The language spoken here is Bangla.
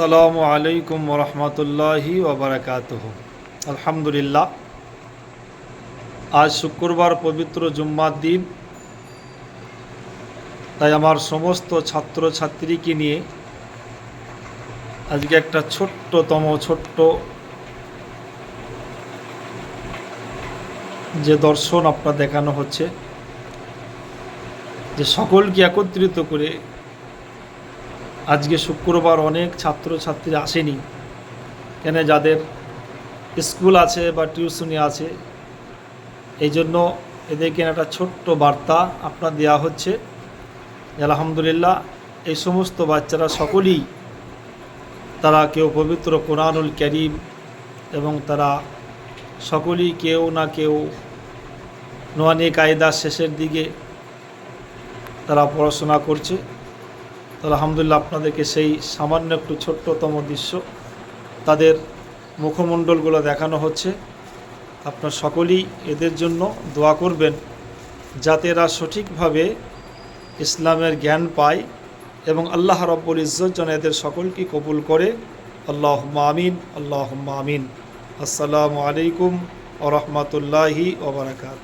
আসসালামু আলাইকুম রহমতুল্লাহি ওবরাকাত আলহামদুলিল্লাহ, আজ শুক্রবার পবিত্র জুম্মার দিন। তাই আমার সমস্ত ছাত্র ছাত্রীকে নিয়ে আজকে একটা ছোট্টতম, ছোট্ট যে দর্শন আপনার দেখানো হচ্ছে, যে সকলকে একত্রিত করে আজকে শুক্রবার অনেক ছাত্রছাত্রী আসেনি। কেন যাদের স্কুল আছে বা টিউশনি আছে। এই জন্য এদেরকে একটা ছোট্ট বার্তা আপনার দেওয়া হচ্ছে। আলহামদুলিল্লাহ, এই সমস্ত বাচ্চারা সকলেই তারা কেউ পবিত্র কোরআনুল করিম এবং তারা সকলেই কেউ না কেউ নোয়ানি কায়দার শেষের দিকে তারা পড়াশোনা করছে। তো আলহামদুলিল্লাহ আপনাদেরকে সেই সামান্য একটু ছোট্টতম দৃশ্য তাদের মুখমণ্ডলগুলো দেখানো হচ্ছে। আপনার সকলেই এদের জন্য দোয়া করবেন যাতে এরা সঠিকভাবে ইসলামের জ্ঞান পায় এবং আল্লাহ রব্বুল ইজ্জত যেন এদের সকলকে কবুল করে। আল্লাহ আমিন আল্লাহ আমিন। আসসালামু আলাইকুম ও রহমতুল্লাহি ওবরাকাত